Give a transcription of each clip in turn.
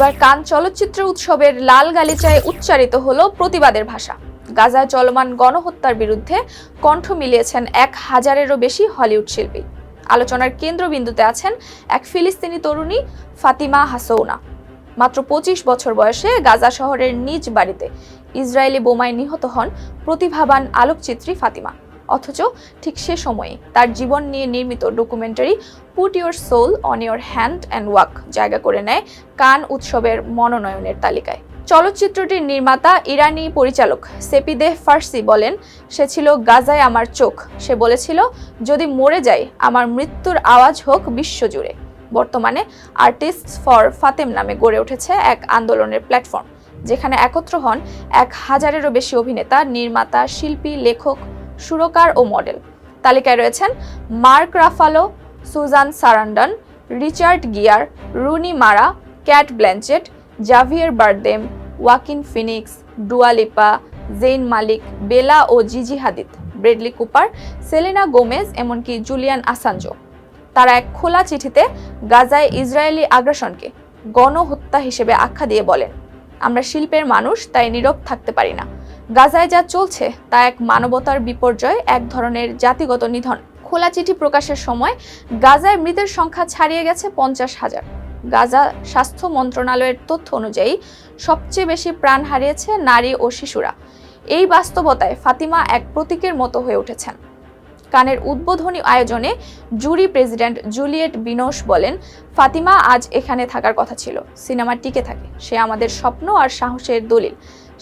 এবার কান চলচ্চিত্র উৎসবের লাল গালিচায় উচ্চারিত হলো প্রতিবাদের ভাষা। গাজায় চলমান গণহত্যার বিরুদ্ধে কণ্ঠ মিলিয়েছেন এক হাজারেরও বেশি হলিউড শিল্পী। আলোচনার কেন্দ্রবিন্দুতে আছেন এক ফিলিস্তিনি তরুণী ফাতিমা হাসৌনা। মাত্র পঁচিশ বছর বয়সে গাজা শহরের নিজ বাড়িতে ইসরায়েলি বোমায় নিহত হন প্রতিভাবান আলোকচিত্রী ফাতিমা। অথচ ঠিক সে সময়ে তার জীবন নিয়ে নির্মিত documentary put your soul on your hand and walk জায়গা করে নেয় কান উৎসবের মনোনয়নের তালিকায়। চলচ্চিত্রটির নির্মাতা ইরানি পরিচালক সেপিদেহ ফার্সি বলেন, সে ছিল গাজায় আমার চোখ। সে বলেছিল, যদি মরে যাই আমার মৃত্যুর আওয়াজ হোক বিশ্বজুড়ে। বর্তমানে আর্টিস্টস ফর ফাতেম নামে গড়ে উঠেছে এক আন্দোলনের প্ল্যাটফর্ম যেখানে একত্র হন এক হাজারেরও বেশি অভিনেতা, নির্মাতা, শিল্পী, লেখক সুরকার ও মডেল। তালিকায় রয়েছেন Mark Ruffalo, Susan Sarandon, Richard Gere, Rooney Mara, Cate Blanchett Javier Bardem, Joaquin Phoenix Dua Lipa Zayn Malik, Bella ও Gigi Hadid Bradley Cooper, Selena Gomez এমনকি জুলিয়ান আসাঞ্জো। তারা এক খোলা চিঠিতে গাজায় ইসরায়েলি আগ্রাসনকে গণহত্যা হিসেবে আখ্যা দিয়ে বলেন, আমরা শিল্পের মানুষ, তাই নীরব থাকতে পারি না। গাজায় যা চলছে তা এক মানবতার বিপর্যয়, এক ধরনের জাতিগত নিধন। খোলা চিঠি প্রকাশের সময় গাজায় মৃতের সংখ্যা ছাড়িয়ে গেছে পঞ্চাশ হাজার। গাজা স্বাস্থ্য মন্ত্রণালয়ের তথ্য অনুযায়ী সবচেয়ে বেশি প্রাণ হারিয়েছে নারী ও শিশুরা। এই বাস্তবতায় ফাতিমা এক প্রতীকের মতো হয়ে উঠেছেন। কানের উদ্বোধনী আয়োজনে জুরি প্রেসিডেন্ট জুলিয়েট বিনোশ বলেন, ফাতিমা আজ এখানে থাকার কথা ছিল। সিনেমা টিকে থাকে। সে আমাদের স্বপ্ন আর সাহসের দলিল।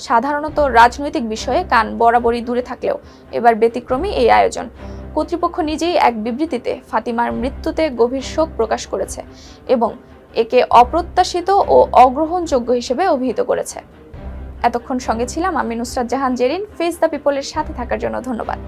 সাধারণত রাজনৈতিক বিষয়ে কান বরাবরই দূরে থাকলেও এবার ব্যতিক্রমী এই আয়োজন। কর্তৃপক্ষ নিজেই এক বিবৃতিতে ফাতিমার মৃত্যুতে গভীর শোক প্রকাশ করেছে এবং একে অপ্রত্যাশিত ও অগ্রহণযোগ্য হিসেবে অভিহিত করেছে। এতক্ষণ সঙ্গে ছিলাম আমি নুসরাত জাহান জেরিন। ফেস দ্য পিপলের সাথে থাকার জন্য ধন্যবাদ।